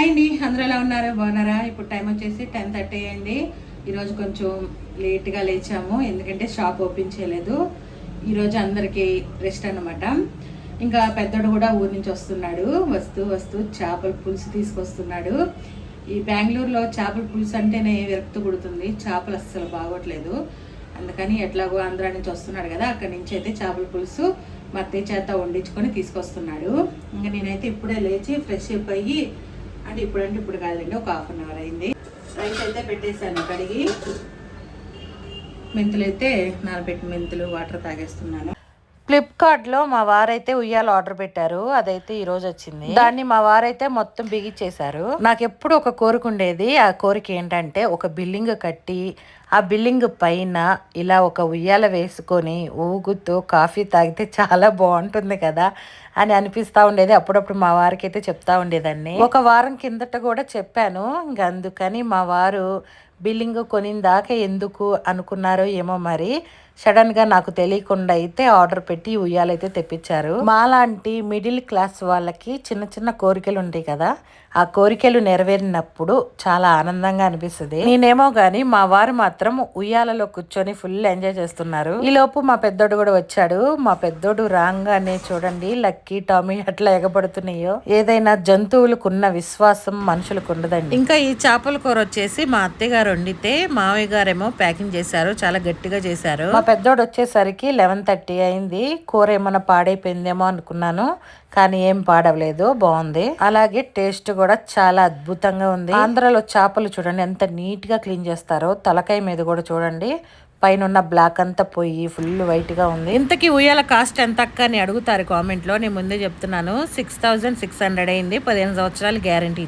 Hi అండి. అందరూ ఎలా ఉన్నారు? బాగున్నారా? ఇప్పుడు టైం వచ్చేసి టెన్ థర్టీ అయింది. ఈరోజు కొంచెం లేట్గా లేచాము. ఎందుకంటే షాప్ ఓపెన్ చేయలేదు. ఈరోజు అందరికీ రెస్ట్ అన్నమాట. ఇంకా పెద్దోడు కూడా ఊరి నుంచి వస్తున్నాడు. వస్తూ వస్తూ చేపల పులుసు తీసుకొస్తున్నాడు. ఈ బెంగళూరులో చేపల పులుసు అంటేనే విరక్తి పుడుతుంది. చేపలు అస్సలు బాగోట్లేదు. అందుకని ఎట్లాగో ఆంధ్రా నుంచి వస్తున్నాడు కదా అక్కడి నుంచి అయితే చేపల పులుసు మా చేత వండించుకొని తీసుకొస్తున్నాడు. ఇంకా నేనైతే ఇప్పుడే లేచి ఫ్రెష్ అప్ అయ్యి అంటే ఇప్పుడంటే ఇప్పుడు కాదండి ఒక హాఫ్ అన్ అవర్ అయింది. రైస్ అయితే పెట్టేశాను కడిగి. మెంతులు అయితే నానబెట్టి మెంతులు వాటర్ తాగేస్తున్నాను. ఫ్లిప్కార్ట్లో మా వారైతే ఉయ్యాల ఆర్డర్ పెట్టారు. అదైతే ఈ రోజు వచ్చింది. దాన్ని మా వారైతే మొత్తం బిగిచ్చేశారు. నాకు ఎప్పుడు ఒక కోరిక ఉండేది. ఆ కోరిక ఏంటంటే ఒక బిల్డింగ్ కట్టి ఆ బిల్డింగ్ పైన ఇలా ఒక ఉయ్యాల వేసుకొని ఊగుతూ కాఫీ తాగితే చాలా బాగుంటుంది కదా అని అనిపిస్తూ ఉండేది. అప్పుడప్పుడు మా వారికి అయితే చెప్తా ఉండేదాన్ని. ఒక వారం కిందట కూడా చెప్పాను. ఇంక అందుకని మా వారు బిల్డింగ్ కొనిందాక దాకా ఎందుకు అనుకున్నారో ఏమో మరి. సడన్గా నాకు తెలియకుండా అయితే ఆర్డర్ పెట్టి ఉయ్యాలైతే తెప్పించారు. మాలాంటి మిడిల్ క్లాస్ వాళ్ళకి చిన్న చిన్న కోరికలు ఉంటాయి కదా ఆ కోరికలు నెరవేరినప్పుడు చాలా ఆనందంగా అనిపిస్తుంది. నేనేమో గాని మా వారు మాత్రం ఉయ్యాలలో కూర్చొని ఫుల్ ఎంజాయ్ చేస్తున్నారు. ఈ లోపు మా పెద్దోడు కూడా వచ్చాడు. మా పెద్దోడు రాగానే చూడండి లక్కీ టామీ అట్లా ఎగబడుతున్నాయో. ఏదైనా జంతువులకు ఉన్న విశ్వాసం మనుషులకు ఉండదండి. ఇంకా ఈ చేపల కూర వచ్చేసి మా అత్తయ్య గారు వండితే మావయ్య గారేమో ప్యాకింగ్ చేశారు చాలా గట్టిగా చేశారు. మా పెద్దోడు వచ్చేసరికి లెవెన్ థర్టీ అయింది. కూర ఏమైనా పాడైపోయిందేమో అనుకున్నాను కానీ ఏం పాడవలేదు. బాగుంది. అలాగే టేస్ట్ కూడా చాలా అద్భుతంగా ఉంది. ఆంధ్రాలో చేపలు చూడండి ఎంత నీట్గా క్లీన్ చేస్తారో. తలకాయ మీద కూడా చూడండి. పైన ఉన్న బ్లాక్ అంతా పోయి ఫుల్ వైట్గా ఉంది. ఇంతకీ ఉయ్యాల కాస్ట్ ఎంత అక్క అని అడుగుతారు కామెంట్లో. నేను ముందే చెప్తున్నాను. సిక్స్ థౌసండ్ సిక్స్ హండ్రెడ్ అయింది. పదిహేను సంవత్సరాలు గ్యారంటీ